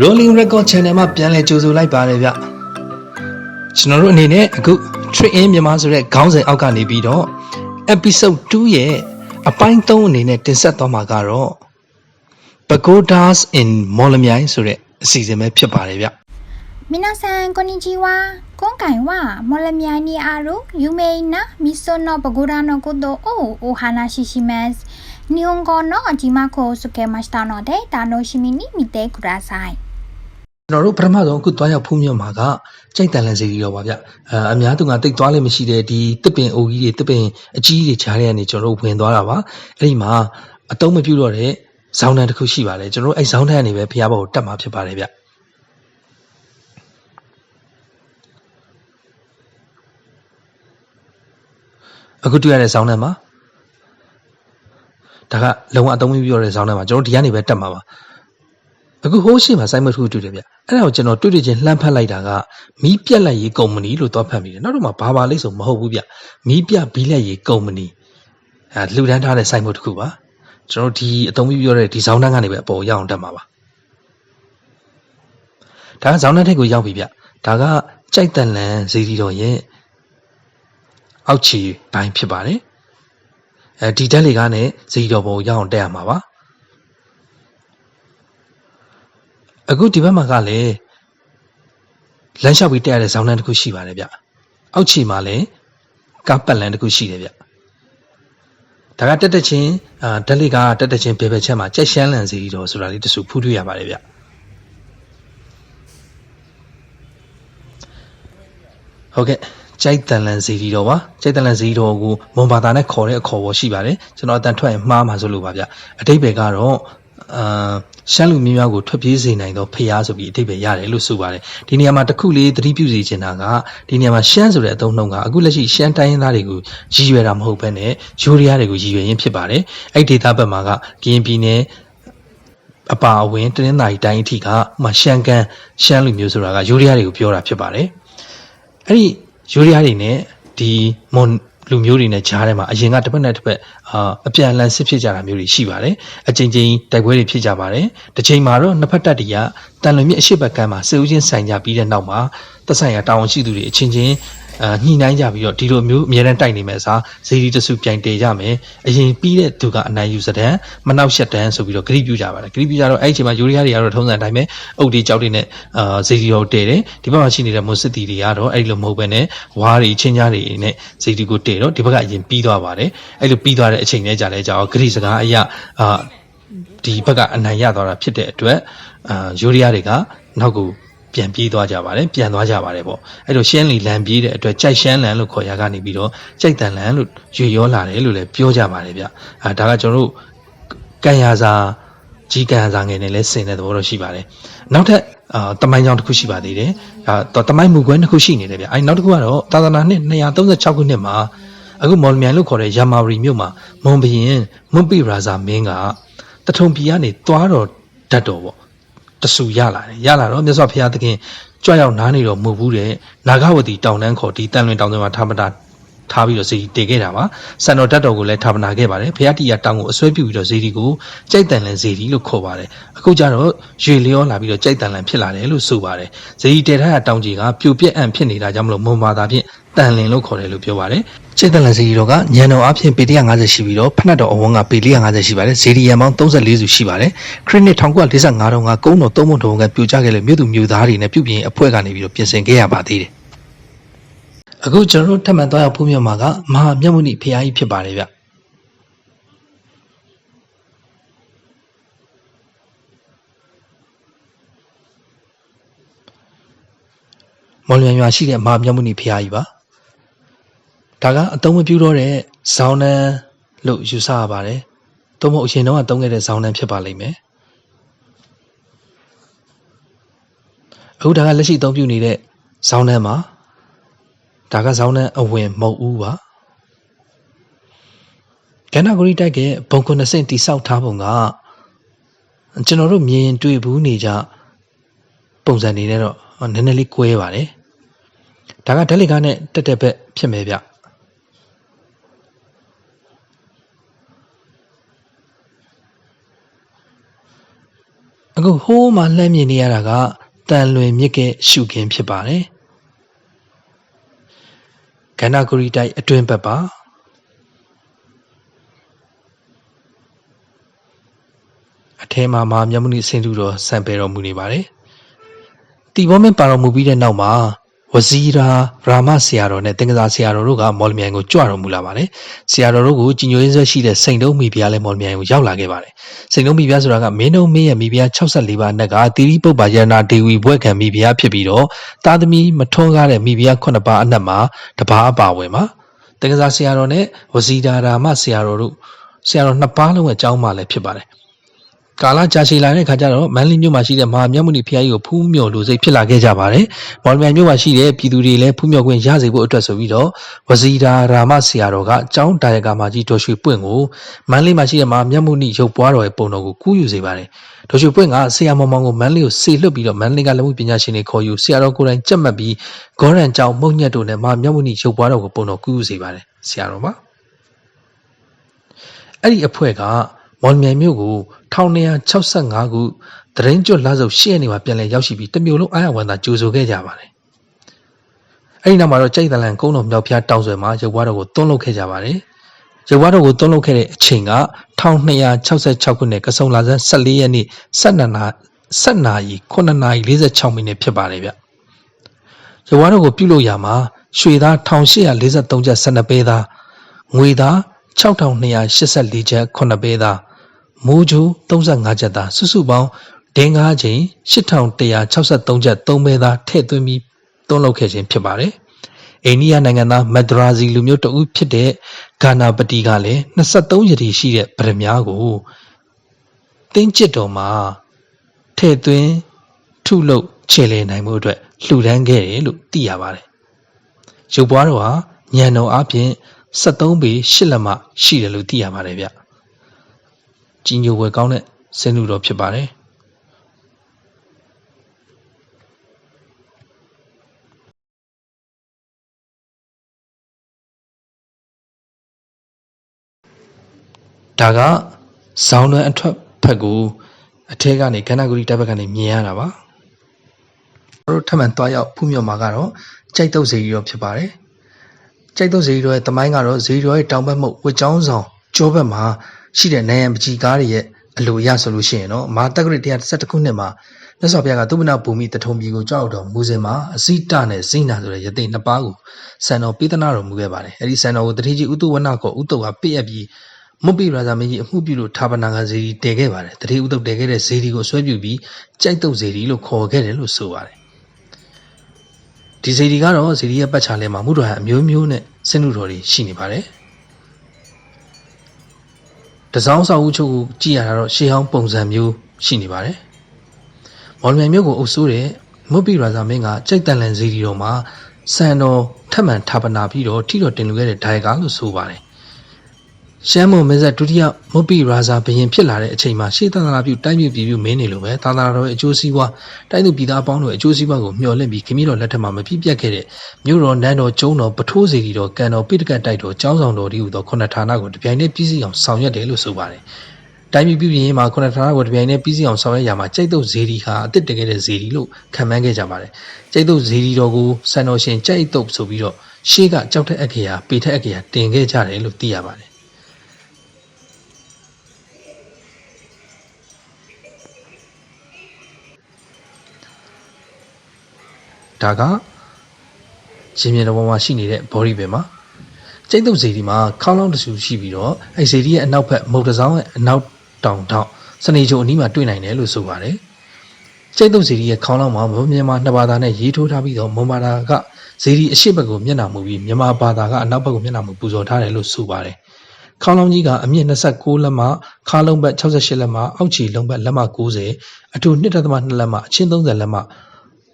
Rolling Record Channel မှာပြန်လည်ကြိုဆိုလိုက်ပါတယ်ဗျကျွန်တော်တို့အနေနဲ့အခု Train in မြန်မာဆိုတဲ့ခေါင်းစဉ်အောက်ကနေပြီးတော့ episode 2ရဲ့အပိုင်း3အနေနဲ့တင်ဆက်သွားမှာကတော့ Pagodas in မော်လမြိုင်ဆိုတဲ့အစီအစဉ်ပဲဖြစ်ပါတယ်ဗျ 皆さんこんにちは今回はモルミアにある有名な味噌のパゴダのことをお話しします Nyongo no ajima ko sukemashita no de tanoshimi ni mite kudasai. ကျွန်တော်တို့ပထမဆုံးအခုတွားရောက်ဖူးမြွတ်မှာကကြိုက်တန်လန်စီရောပါဗျအအများသူကတိတ်သွားလည်းမရှိတဲ့ဒီတစ်ပင်အိုကြီးတွေတစ်ပင်အကြီးတွေခြားတဲ့ကနေကျွန်တော်တို့ဝင်သွားတာပါအဲ့ဒီမှာအတုံးမပြူတော့တဲ့ဇောင်းတန်းတစ်ခုရှိပါတယ်ကျွန်တော်တို့အဲ့ဇောင်းတန်းကနေပဲဖျားဘောကိုတက်မှာဖြစ်ပါတယ်ဗျအခုတွေ့ရတဲ့ဇောင်းတန်းမှာ ဒါကလုံးဝအတုံးမပြုတ်တော့တဲ့ဇောင်းတန်းမှာကျွန်တော်တို့ဒီကနေပဲတက်မှာပါအခုဟိုးရှိမှာစိုက်မထုတွေ့တယ်ဗျအဲ့ဒါကိုကျွန်တော်တွေ့တွေ့ချင်းလှမ်းဖက်လိုက်တာကမီးပြက်လက်ရေးကုမ္ပဏီလို့သွားဖတ်မိတယ်နောက်တော့မှဘာပါလိမ့်ဆိုမဟုတ်ဘူးဗျမီးပြဘီလက်ရေးကုမ္ပဏီအဲလှူဒန်းထားတဲ့စိုက်မတစ်ခုပါကျွန်တော်ဒီအသုံးပြုပြောတဲ့ဒီဇောင်းတန်းကနေပဲအပေါ်ရောက်အောင်တက်မှာပါဒါကဇောင်းတန်းထိပ်ကိုရောက်ပြီဗျဒါကကြိုက်တန်လန်ဇီဒီတော်ရဲ့အောက်ခြေပိုင်းဖြစ်ပါတယ် အဲဒီတက်လေကားနဲ့ဇီဒီတော်ပေါ်ကိုရောက်အောင်တက်ရမှာပါအခုဒီဘက်မှာကလည်းလမ်းလျှောက်ပြီးတက်ရတဲ့ဇောင်းတန်းတစ်ခုရှိပါတယ်ဗျအောက်ခြေမှာလည်းကားပတ်လန်းတစ်ခုရှိတယ်ဗျဒါကတက်တက်ချင်းအာဓာတ်လေးကတက်တက်ချင်းဘေဘက်ချက်မှာကြက်ရှမ်းလန်စီတော့ဆိုတာလေးတဆူဖူးတွေ့ရပါတယ်ဗျဟုတ်ကဲ့ ကြိုက်တန်လန်စီဒီတော်ပါကြိုက်တန်လန်စီဒီတော်ကိုမွန်ဘာသာနဲ့ခေါ်တဲ့အခေါ်ပေါ်ရှိပါတယ်ကျွန်တော်အတန်ထွက်ရင်မှားမှာဆိုလို့ပါဗျအတိတ်ပဲကတော့အာရှမ်းလူမျိုးများကိုထွက်ပြေးစေနိုင်သောဖျားဆိုပြီးအတိတ်ပဲရတယ်လို့ဆိုပါတယ်ဒီနေရာမှာတစ်ခုလေးသတိပြုစီချင်တာကဒီနေရာမှာရှမ်းဆိုတဲ့အသုံးနှုန်းကအခုလက်ရှိရှမ်းတိုင်းရင်းသားတွေကိုရည်ရွယ်တာမဟုတ်ဘဲနဲ့ယူရီးယားတွေကိုရည်ရွယ်ရင်းဖြစ်ပါတယ်အဲ့ဒီဒေသဘက်မှာကကရင်ပြည်နယ်အပါအဝင်တနင်္သာရီတိုင်းအထိကမှရှမ်းကန်ရှမ်းလူမျိုးဆိုတာကယူရီးယားတွေကိုပြောတာဖြစ်ပါတယ်အဲ့ဒီ ယူရီးယားတွေနဲ့ဒီမွန်လူမျိုးတွေနဲ့ကြားထဲမှာအရင်ကတစ်ဖက်နဲ့တစ်ဖက်အာအပြန်အလှန်စစ်ဖြစ်ကြတာမျိုးတွေရှိပါတယ်အချိန်ချင်းတိုက်ပွဲတွေဖြစ်ကြပါတယ်တစ်ချိန်မှာတော့နှစ်ဖက်တပ်တွေကတန်လွင်မြစ်အရှိတ်ဘက်ကမ်းမှာစစ်ဦးချင်းဆိုင်ကြပြီးတဲ့နောက်မှာသက်ဆိုင်ရာတာဝန်ရှိသူတွေအချင်းချင်း အာညှိနှိုင်းကြပြီးတော့ဒီလိုမျိုးအများတန်းတိုက်နေမဲ့အစားဇေဒီတစုပြိုင်တည်ကြမယ်အရင်ပြီးတဲ့သူကအနိုင်ယူစတဲ့မနောက်ရှက်တန်းဆိုပြီးတော့ဂရိပြုကြပါတယ်ဂရိပြုကြတော့အဲ့ဒီအချိန်မှာယူရီးယားတွေကတော့ထုံးစံတိုင်းပဲအုတ်တွေကြောက်တွေနဲ့အာဇေဒီကိုတည်တယ်ဒီဘက်မှာရှိနေတဲ့မွန်စစ်တီတွေကတော့အဲ့ဒီလိုမဟုတ်ဘဲနဲ့ဝါးတွေချင်းကြားတွေနဲ့ဇေဒီကိုတည်တော့ဒီဘက်ကအရင်ပြီးသွားပါတယ်အဲ့လိုပြီးသွားတဲ့အချိန်နဲ့ကြာလဲကြာတော့ဂရိစကားအရာအာဒီဘက်ကအနိုင်ရသွားတာဖြစ်တဲ့အတွက်အာယူရီးယားတွေကနောက်ကို ပြန်ပြေးသွားကြပါတယ်ပြန်သွားကြပါတယ်ပေါ့အဲ့လိုရှမ်းလီလန်ပြေးတဲ့အတွက်ကြိုက်ရှမ်းလန်လို့ခေါ်ရကနေပြီးတော့ကြိုက်တန်လန်လို့ရွေရောလာတယ်လို့လည်းပြောကြပါတယ်ဗျအာဒါကကျွန်တော်တို့ကန်ရစာကြီးကန်ရစာငယ်နဲ့လဲဆင်တဲ့သဘောတော့ရှိပါတယ်နောက်ထပ်အာတမိုင်းကြောင်တစ်ခုရှိပါသေးတယ်အာတမိုင်းမူကွဲတစ်ခုရှိနေတယ်ဗျအဲ့နောက်တစ်ခုကတော့သာသနာနှစ်236ခုနှစ်မှာအခုမော်လမြိုင်လို့ခေါ်တဲ့ယာမာရီမြို့မှာမွန်ဘရင်မွန်ပိရာဇာမင်းကတထုံပြည်ကနေသွားတော်ဓာတ်တော်ပေါ့ တဆူရလာတယ်ရလာတော့မြတ်စွာဘုရားသခင်ကြွရောက်နားနေတော်မူဘူးတဲ့နာဂဝတီတောင်တန်းခေါ်ဒီတန်လွင်တောင်တန်းမှာထာမတာ ထားပြီးတော့ဇေဒီတည်ခဲ့တာပါစံတော်တတ်တော်ကိုလည်းထာပနာခဲ့ပါတယ်ဘုရားတီယာတောင်ကိုအစွဲပြုပြီးတော့ဇေဒီကိုကြိုက်တန်လန်ဇေဒီလို့ခေါ်ပါတယ်အခုကျတော့ရွေလျောလာပြီးတော့ကြိုက်တန်လန်ဖြစ်လာတယ်လို့ဆိုပါတယ်ဇေဒီတည်ထားတဲ့တောင်ကြီးကပြိုပြက်အံ့ဖြစ်နေတာကြောင့်မလို့မွန်မာသာဖြင့်တန်လင်လို့ခေါ်တယ်လို့ပြောပါတယ်ကျိတ်တန်လန်ဇေဒီတော်ကညံတော်အဖြစ်ပေ150ရှိပြီးတော့ဖက်နှက်တော်အဝန်းကပေ450ရှိပါတယ်ဇေဒီယံပေါင်း34စုရှိပါတယ်ခရစ်နှစ်1945တုန်းကကုန်းတော်သုံးပုံတော်ကပြိုကျခဲ့လို့မြို့သူမြို့သားတွေနဲ့ပြုပြင်အဖွဲ့ကနေပြီးတော့ပြင်ဆင်ခဲ့ရပါသေးတယ် အခုကျွန်တော်တို့ထပ်မံသွားရောက်ဖူးမြတ်မှာကမဟာမြတ်မုနိဖရာကြီးဖြစ်ပါတယ်ဗျမော်လမြိုင်ရွာရှိတဲ့မဟာမြတ်မုနိဖရာကြီးပါဒါကအတုံးမပြူတော့တဲ့ဇောင်းနန်းလို့ယူဆရပါတယ်။သို့မဟုတ်အရင်တုန်းကတုံးခဲ့တဲ့ဇောင်းနန်းဖြစ်ပါလိမ့်မယ်။အခုဒါကလက်ရှိအသုံးပြုနေတဲ့ဇောင်းနန်းမှာ ဒါကဇောင်းနန်းအဝင်မဟုတ်ဘူးပါ။ကန္နာဂရီတိုက်ကဘုံကုနစင်တိဆောက်ထားပုံကကျွန်တော်တို့မြင်ရင်တွေ့ဘူးနေကြပုံစံနေနဲ့တော့နည်းနည်းလေးကွဲပါတယ်။ဒါကဓာတ်လေကားနဲ့တက်တက်ဘက်ဖြစ်မယ်ဗျ။အအခုဟိုးမှလှမ်းမြင်နေရတာကတန်လွင်မြစ်ကရှုခင်းဖြစ်ပါတယ် ကန္နာဂရီတိုက်အတွင်းဘက်ပါအထဲမှာမဟာမြတ်မုနိဆင်တူတော်စံပယ်တော်မူနေပါတယ်တီဘောမင်းပါတော်မူပြီးတဲ့နောက်မှာ ဝဇီရာရာမဆရာတော်နဲ့တင်္ကစားဆရာတော်တို့ကမော်လမြိုင်ကိုကြွတော်မူလာပါတယ်။ဆရာတော်တို့ကိုကြီးညိုရင်းဆွဲရှိတဲ့စိန်တုံးမိဖုရားလည်းမော်လမြိုင်ကိုရောက်လာခဲ့ပါတယ်။စိန်တုံးမိဖုရားဆိုတာကမင်းတို့မင်းရဲ့မိဖုရား64ပါးနဲ့ကတိရိပုပ္ပါယနာဒေဝီဘွဲ့ခံမိဖုရားဖြစ်ပြီးတော့သားသမီးမထွန်းကားတဲ့မိဖုရား9ပါးအနက်မှာတစ်ပါးအပါဝင်ပါ။တင်္ကစားဆရာတော်နဲ့ဝဇီရာရာမဆရာတော်တို့ဆရာတော်နှစ်ပါးလုံးရဲ့အကြောင်းမှလည်းဖြစ်ပါတယ်။ ကာလကြာရှည်လာတဲ့ခါကျတော့မန္တလေးမြို့မှာရှိတဲ့မဟာမြတ်မုနီဖျားကြီးကိုဖူးမြော်လို့စိတ်ဖြစ်လာခဲ့ကြပါတယ်။မော်လမြိုင်မြို့မှာရှိတဲ့ပြည်သူတွေလည်းဖူးမြော်ခွင့်ရစေဖို့အတွက်ဆိုပြီးတော့ဝဇီရာရာမဆရာတော်ကကျောင်းတာယကမာကြီးဒေါ်ရွှေပွင့်ကိုမန္တလေးမှာရှိတဲ့မဟာမြတ်မုနီရုပ်ပွားတော်ရဲ့ပုံတော်ကိုကူးယူစေပါတယ်။ဒေါ်ရွှေပွင့်ကဆရာမောင်မောင်ကိုမန္တလေးကိုစေလွှတ်ပြီးတော့မန္တလေးကလက်မှုပညာရှင်တွေခေါ်ယူဆရာတော်ကိုယ်တိုင်ကြက်မှတ်ပြီးဂေါရန်ကျောင်းမုံညက်တို့နဲ့မဟာမြတ်မုနီရုပ်ပွားတော်ကိုပုံတော်ကူးယူစေပါတယ်ဆရာတော်ပါ။အဲ့ဒီအဖွဲ့ကမော်လမြိုင်မြို့ကို 1265ခုတရင်ကျွတ်လဆုပ်ရှေ့နေမှာပြန်လည်ရောက်ရှိပြီးတမျိုးလုံးအားရဝန်သာကြိုဆိုခဲ့ကြပါတယ်။အဲဒီနောက်မှာတော့ကြိုက်တလန်ကုန်းတော်မြောက်ဖျားတောင်ဆွယ်မှာရုပ်ဝါတော်ကိုတွန်းလုပ်ခဲ့ကြပါတယ်။ရုပ်ဝါတော်ကိုတွန်းလုပ်ခဲ့တဲ့အချိန်က1266ခုနှစ်ကစုံလာဇန်14ရက်နေ့12နာ7နာရီ9နာရီ46မိနစ်ဖြစ်ပါတယ်ဗျ။ရုပ်ဝါတော်ကိုပြုလုပ်ရမှာရွှေသား1843ကျပ်12ပဲသားငွေသား6284ကျပ်9ပဲသား မိုးချိုး35ချက်သားစုစုပေါင်းဒင်းကားချိန်8163ချက်3ပဲသားထည့်သွင်းပြီးသွင်းလုပ်ခဲ့ခြင်းဖြစ်ပါတယ်။အိန္ဒိယနိုင်ငံသားမဒရာဇီလူမျိုးတဦးဖြစ်တဲ့ဂါနာပတီကလည်း23ရည်ရှိတဲ့ဗရမ ्या ကိုတင်းကျစ်တော်မှာထည့်သွင်းထုလုပ်ခြေလည်နိုင်မှုအတွက်လှူဒန်းခဲ့တယ်လို့သိရပါတယ်။ရုပ်ပွားတော်ဟာညံတော်အပြင်73ပေ8လက်မှရှိတယ်လို့သိရပါတယ်ဗျ။ ကြီးညိုဝယ်ကောင်းတဲ့စင်းလူတော်ဖြစ်ပါတယ်ဒါကဇောင်းလွန်အထွက်ဖက်ကိုအထက်ကနေကန္နာဂရီတပ်ဘက်ကနေမြင်ရတာပါတို့ထပ်မံတွားရောက်ဖူးမြော်မှာကတော့ကြိုက်တုပ်ဇေရီတော်ဖြစ်ပါတယ်ကြိုက်တုပ်ဇေရီတော်ရဲ့တမိုင်းကတော့ဇေရီတော်ရဲ့တောင်ဘက်မှုဝစ်ချောင်းဆောင်ကျောဘက်မှာ ရှိတဲ့နိုင်ရန်ပကြီးကားတွေရဲ့အလိုရဆိုလို့ရှိရင်တော့မာတက္ကရ131ခုနှစ်မှာမြတ်စွာဘုရားကသုဗနာဘူမိတထုံပြည်ကိုကြောက်တော်မူစဉ်မှာအစိတနဲ့ဇိနာဆိုတဲ့ယသိနှစ်ပါးကိုစံတော်ပေးသနာတော်မူခဲ့ပါတယ်အဲဒီစံတော်ကိုတတိကြီးဥတုဝနကောဥတုကပြည့်ရပြီးမုတ်ပိရာဇာမင်းကြီးအမှုပြုလို့ဌာပနာကဇေဒီတည်ခဲ့ပါတယ်တတိဥတုတည်ခဲ့တဲ့ဇေဒီကိုဆွဲပြုပြီးကြိုက်တုပ်ဇေဒီလို့ခေါ်ခဲ့တယ်လို့ဆိုပါတယ်ဒီဇေဒီကတော့ဇေဒီရဲ့ပတ်ချာလဲမှာမုဒ္ဒဟံအမျိုးမျိုးနဲ့စင်နုတော်တွေရှိနေပါတယ် တစောင်းဆောက်ဦးချုပ်ကိုကြည့်ရတာတော့ရှေးဟောင်းပုံစံမျိုးရှိနေပါတယ်။မော်လမြိုင်မြို့ကိုအုပ်စိုးတဲ့မုတ်ပိရာဇာမင်းကကြိုက်တန်လန်စီရီတော်မှာစံတော်ထပ်မံဌာပနာပြီးတော့ထိတော်တင်လူခဲ့တဲ့ဒိုင်ကာလို့ဆိုပါတယ်။ ရှမ်းမုံမင်းဆက်ဒုတိယမုတ်ပိရာဇာဘရင်ဖြစ်လာတဲ့အချိန်မှာရှေးသာသနာပြုတိုင်းပြည်ပြည်ပြုမင်းနေလို့ပဲသာသနာတော်ရဲ့အကျိုးစီးပွားတိုင်းသူပြည်သားအပေါင်းတို့ရဲ့အကျိုးစီးပွားကိုမျှော်လင့်ပြီးခမည်းတော်လက်ထက်မှာမပြည့်ပြတ်ခဲ့တဲ့မြို့တော်နန်းတော်ကျုံးတော်ပထိုးစီရီတော်ကံတော်ပိဋကတ်တိုက်တော်ကျောင်းဆောင်တော်ဒီဟူသောခုနှစ်ဌာနကိုတပြိုင်တည်းပြည်စည်းအောင်ဆောင်ရွက်တယ်လို့ဆိုပါတယ်။တိုင်းပြည်ပြည်ပြင်ရေးမှာခုနှစ်ဌာနကိုတပြိုင်တည်းပြည်စည်းအောင်ဆောင်ရွက်ရမှာကြိုက်တုပ်ဇေဒီဟာအစ်စ်တကယ်တဲ့ဇေဒီလို့ခံမှန်းခဲ့ကြပါတယ်။ကြိုက်တုပ်ဇေဒီတော်ကိုစံတော်ရှင်ကြိုက်တုပ်ဆိုပြီးတော့ရှေးကကြောက်တဲ့အခေယာပေထက်အခေယာတင်ခဲ့ကြတယ်လို့သိရပါတယ် ဒါကရှင်မြေတော်ပေါ်မှာရှိနေတဲ့ body ပဲမှာကျိတ်တုပ်ဇေဒီမှာခေါင်းလောင်းတဆူရှိပြီးတော့အဲဇေဒီရဲ့အနောက်ဘက်မုတ်တစောင်းရဲ့အနောက်တောင်ထောက်စနေချိုအနီးမှာတွေ့နိုင်တယ်လို့ဆိုပါတယ်ကျိတ်တုပ်ဇေဒီရဲ့ခေါင်းလောင်းမှာမြန်မာနှစ်ဘာသာနဲ့ရေးထိုးထားပြီးတော့မွန်ဘာသာကဇေဒီအရှိတ်ဘက်ကိုမျက်နှာမူပြီးမြန်မာဘာသာကအနောက်ဘက်ကိုမျက်နှာမူပူဇော်ထားတယ်လို့ဆိုပါတယ်ခေါင်းလောင်းကြီးကအမြင့်26လက်မှခါလုံးဘက်68လက်မှအောက်ခြေလုံးဘက်လက်မှ90အထူ1.2လက်မှအချင်း30လက်မှ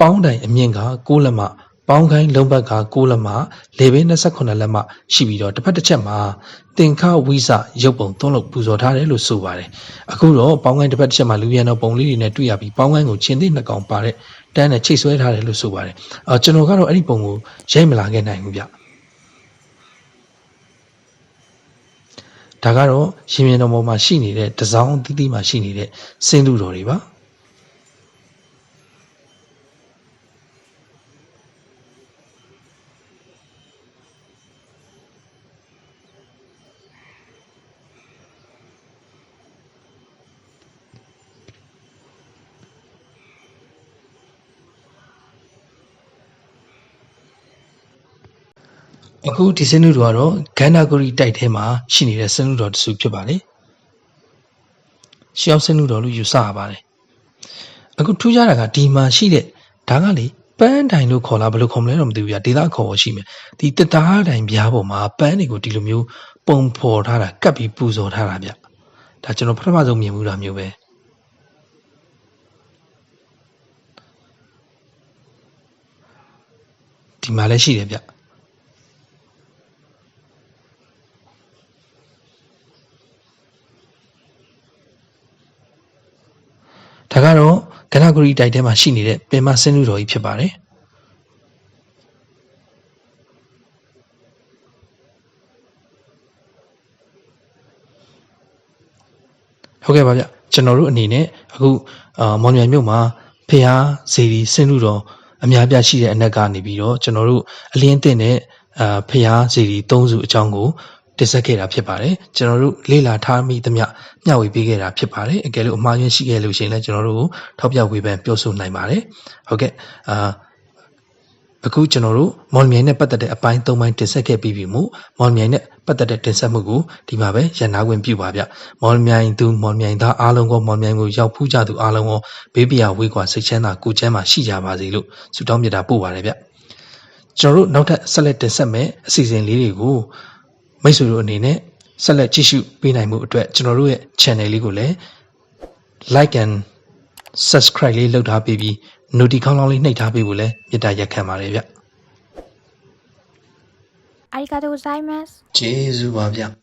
ပေါင်းတိုင်အမြင့်က6လက်မှပေါင်းခိုင်းလုံးဘက်က6လက်မှလေဘင်း28လက်မှရှိပြီးတော့တစ်ဖက်တစ်ချက်မှာတင်ခဝိဇရုပ်ပုံသုံးလို့ပူဇော်ထားတယ်လို့ဆိုပါတယ်အခုတော့ပေါင်းခိုင်းတစ်ဖက်တစ်ချက်မှာလူပြန်တော်ပုံလေးတွေနဲ့တွေ့ရပြီးပေါင်းခိုင်းကိုချင်းသိနှစ်ကောင်ပါတဲ့တန်းနဲ့ချိတ်ဆွဲထားတယ်လို့ဆိုပါတယ်အော်ကျွန်တော်ကတော့အဲ့ဒီပုံကိုရိုက်မလာခဲ့နိုင်ဘူးဗျဒါကတော့ရှင်မြေတော်ပေါ်မှာရှိနေတဲ့တစောင်းအသီးသီးမှာရှိနေတဲ့စင်းလူတော်တွေပါ အခုဒီစနုတော်ကတော့ဂန္ဓာဂုရီတိုက်ထဲမှာရှိနေတဲ့စနုတော်တစ်စုဖြစ်ပါတယ်ရှောက်စနုတော်လို့ယူဆရပါတယ်အခုထူးခြားတာကဒီမှာရှိတဲ့ဒါကလေပန်းတိုင်လို့ခေါ်လားဘယ်လိုခေါ်မလဲတော့မသိဘူးဗျာဒေသခေါ်ဖို့ရှိမယ်ဒီတသားတိုင်ပြားပေါ်မှာပန်းတွေကိုဒီလိုမျိုးပုံဖော်ထားတာကပ်ပြီးပူဇော်ထားတာဗျဒါကျွန်တော်ပထမဆုံးမြင်မှုတာမျိုးပဲဒီမှာလည်းရှိတယ်ဗျ ဒါကတော့ကနဂရီတိုက်ထဲမှာရှိနေတဲ့ပင်မစင်းလူတော်ကြီးဖြစ်ပါတယ်ဟုတ်ကဲ့ပါဗျကျွန်တော်တို့အနေနဲ့အခုအာမော်မြိုင်မြို့မှာဖះဇေဒီစင်းလူတော်အများပြရှိတဲ့အနက်ကနေပြီးတော့ကျွန်တော်တို့အလင်းတင်တဲ့အာဖះဇေဒီ၃စုအကြောင်းကို တင်ဆက်ခဲ့တာဖြစ်ပါတယ်ကျွန်တော်တို့လေ့လာထားမိသမျှမျှဝေပေးခဲ့တာဖြစ်ပါတယ်အကယ်လို့အမှားယွင်းရှိခဲ့လို့ရှိရင်လည်းကျွန်တော်တို့ကိုထောက်ပြဝေဖန်ပြောဆိုနိုင်ပါတယ်ဟုတ်ကဲ့အာအခုကျွန်တော်တို့မော်လမြိုင်နဲ့ပတ်သက်တဲ့အပိုင်း၃ပိုင်းတင်ဆက်ခဲ့ပြီးပြီမို့မော်လမြိုင်နဲ့ပတ်သက်တဲ့တင်ဆက်မှုကိုဒီမှာပဲရန်နာခွင့်ပြုပါဗျမော်လမြိုင်သူမော်လမြိုင်သားအားလုံးကိုမော်လမြိုင်ကိုရောက်ဖူးကြသူအားလုံးကိုဘေးပရာဝေးကွာစိတ်ချမ်းသာကိုယ်ချမ်းသာရှိကြပါစေလို့ဆုတောင်းမြတ်တာပို့ပါတယ်ဗျကျွန်တော်တို့နောက်ထပ်ဆက်လက်တင်ဆက်မယ့်အစီအစဉ်လေးတွေကို မိတ်ဆွေတို့အနေနဲ့ဆက်လက်ကြည့်ရှုပေးနိုင်မှုအတွက်ကျွန်တော်တို့ရဲ့ channel လေးကိုလည်း like and subscribe လေးလုပ်ထားပေးပြီး notification ကောင်းလေးနှိပ်ထားပေးဖို့လည်းမေတ္တာရက်ခံပါတယ်ဗျ ありがとうございます。 ကျေးဇူးပါဗျ